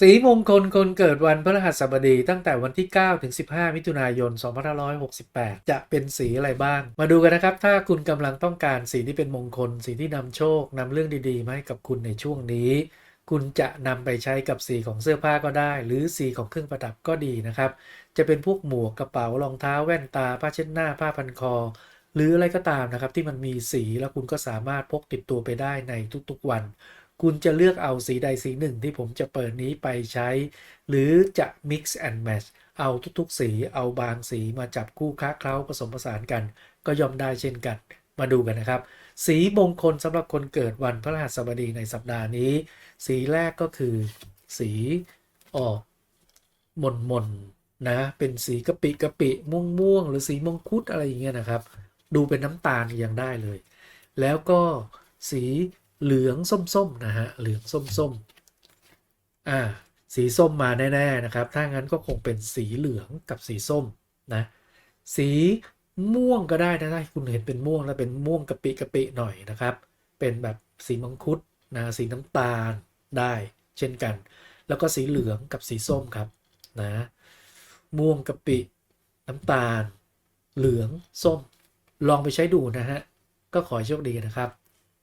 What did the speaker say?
สีมงคลคนเกิดวันพฤหัสบดีตั้งแต่วันที่ 9 ถึง 15 มิถุนายน 2568 จะเป็นสีอะไรบ้าง มาดูกันนะครับ ถ้าคุณกำลังต้องการสีที่เป็นมงคล สีที่นำโชคนำเรื่องดีๆมาให้กับคุณในช่วงนี้ คุณจะนำไปใช้กับสีของเสื้อผ้าก็ได้ หรือสีของเครื่องประดับก็ดีนะครับ จะเป็นพวกหมวกกระเป๋ารองเท้าแว่นตา ผ้าเช็ดหน้าผ้าพันคอ หรืออะไรก็ตามนะครับที่มันมีสีแล้วคุณก็สามารถพกติดตัวไปได้ในทุกๆวัน คุณจะเลือกเอาสีใดสีหนึ่งที่ผมจะเปิดนี้ไปใช้ หรือจะ mix and match เอาทุกๆสีเอาบางสีมาจับคู่ค้าเคล้าผสมผสานกัน ก็ย่อมได้เช่นกัน มาดูกันนะครับ สีมงคลสำหรับคนเกิดวันพฤหัสบดีในสัปดาห์นี้ สีแรกก็คือ สีออกมนมนๆนะเป็นสีกะปิกะปิม่วงม่วงหรือสีมงคุดอะไรอย่างเงี้ยนะครับ ดูเป็นน้ำตาลยังได้เลย แล้วก็สี เหลืองส้มๆนะฮะเหลืองส้มๆอ่าสีส้มมาแน่ๆนะครับ ถ้างั้นก็คงเป็นสีเหลืองกับสีส้มนะสีม่วงก็ได้นะถ้าคุณเห็นเป็นม่วงแล้วเป็นม่วงกะปิกะปิหน่อยนะครับ เป็นแบบสีมังคุดนะสีน้ำตาลได้ เช่นกัน แล้วก็สีเหลืองกับสีส้มครับนะม่วงกะปิน้ำตาล เหลืองส้ม ลองไปใช้ดูนะฮะก็ขอโชคดีนะครับ